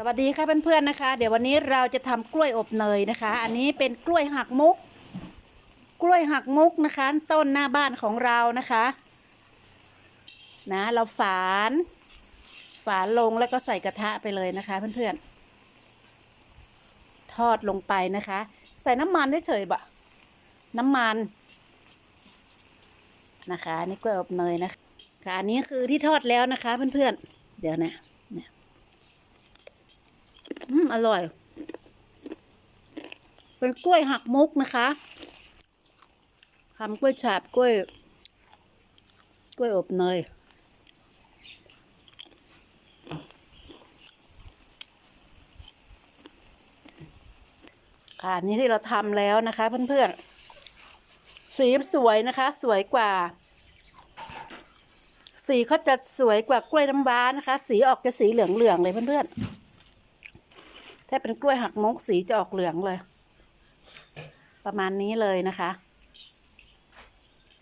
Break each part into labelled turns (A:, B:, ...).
A: สวัสดีค่ะเพื่อนๆนะคะ เดี๋ยววันนี้เราจะทำกล้วยอบเนยนะคะ อันนี้เป็นกล้วยหักมุก กล้วยหักมุกนะคะ ต้นหน้าบ้านของเรานะคะนะเราฝาน ฝานลงแล้วก็ใส่กระทะไปเลยนะคะ เพื่อนๆ ทอดลงไปนะคะ ใส่น้ำมันได้เฉยบะน้ำมันนะคะนี่กล้วยอบเนยนะคะอันนี้คือที่ทอดแล้วนะคะ เพื่อนๆ เดี๋ยวนะี อืมอร่อย เป็นกล้วยหักมุกนะคะทำกล้วยฉาบกล้วย กล้วยอบเนยค่ะนี่ที่เราทำแล้วนะคะ เพื่อนๆ สีสวยนะคะ สวยกว่า สีเขาจะสวยกว่ากล้วยน้ำว้านะคะ สีออกจะสีเหลืองๆเลยเพื่อนๆ ถ้าเป็นกล้วยหักมกสีจะออกเหลืองเลย ประมาณนี้เลยนะคะ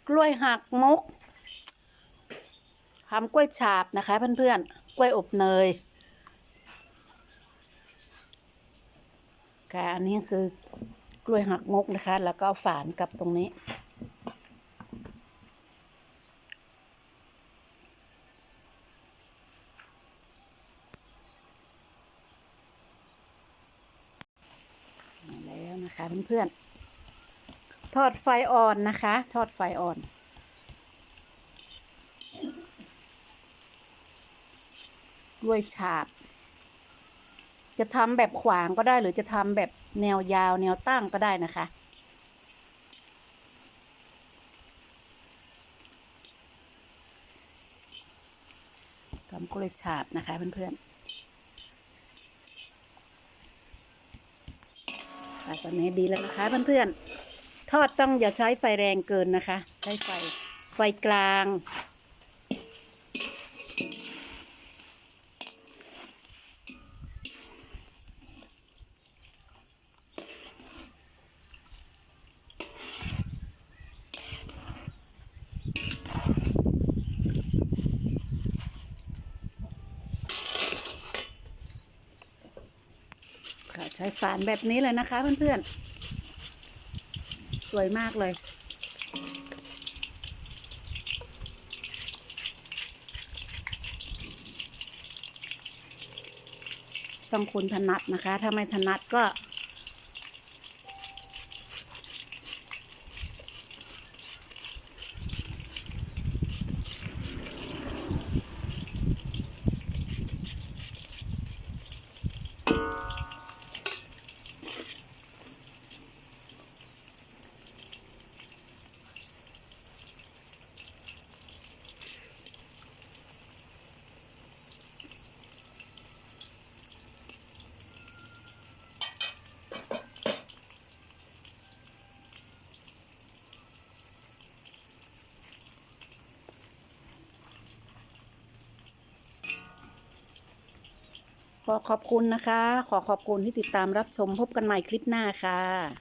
A: กล้วยหักมกทำกล้วยฉาบนะคะ เพื่อนๆ กล้วยอบเนยค่ะอันนี้คือกล้วยหักมกนะคะ แล้วก็ฝานกับตรงนี้ มาแล้ว นะคะเพื่อนๆทอดไฟอ่อนนะคะ ทอดไฟอ่อนด้วยฉาบ จะทำแบบขวางก็ได้หรือจะทำแบบแนวยาวแนวตั้งก็ได้นะคะ ทำกล้วยฉาบนะคะเพื่อนๆ ค่ะตอนนี้ดีแล้วนะคะเพื่อนๆทอดต้องอย่าใช้ไฟแรงเกินนะคะ ใช้ไฟไฟกลาง ใช้ฝานแบบนี้เลยนะคะเพื่อนๆ สวยมากเลยต้องคุณถนัดนะคะ ถ้าไม่ถนัดก็ ขอขอบคุณนะคะ ขอขอบคุณที่ติดตามรับชมพบกันใหม่คลิปหน้าค่ะ